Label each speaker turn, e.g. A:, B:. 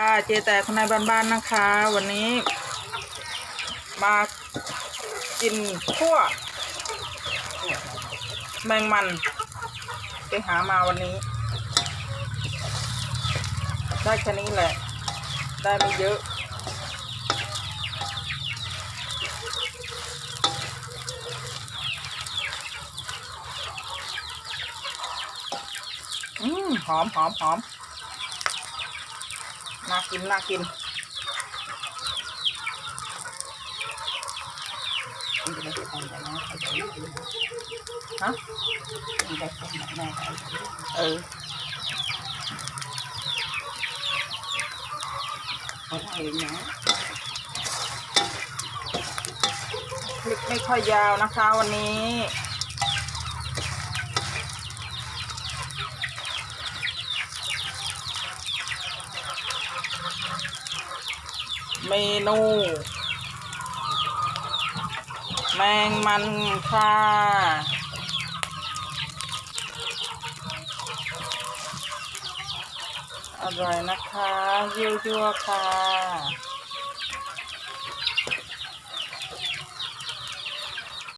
A: ค่ะเจแต่คนในบ้านๆนะคะ วันนี้ มากินขั้วแมงมัน ไปหามาวันนี้ ได้แค่นี้แหละ ได้ไม่เยอะอืมหอมหอมหอม น่ากินน่ากิน
B: นจะได้ทำแต่าม่กิน
A: ฮะ
B: มันจะทำแม่เขา
A: เออ
B: เขาทำเองนะ
A: คลิปไม่ค่อยยาวนะคะวันนี้ เมนู แมงมันค่ะ อร่อยนะคะยั่วๆค่ะ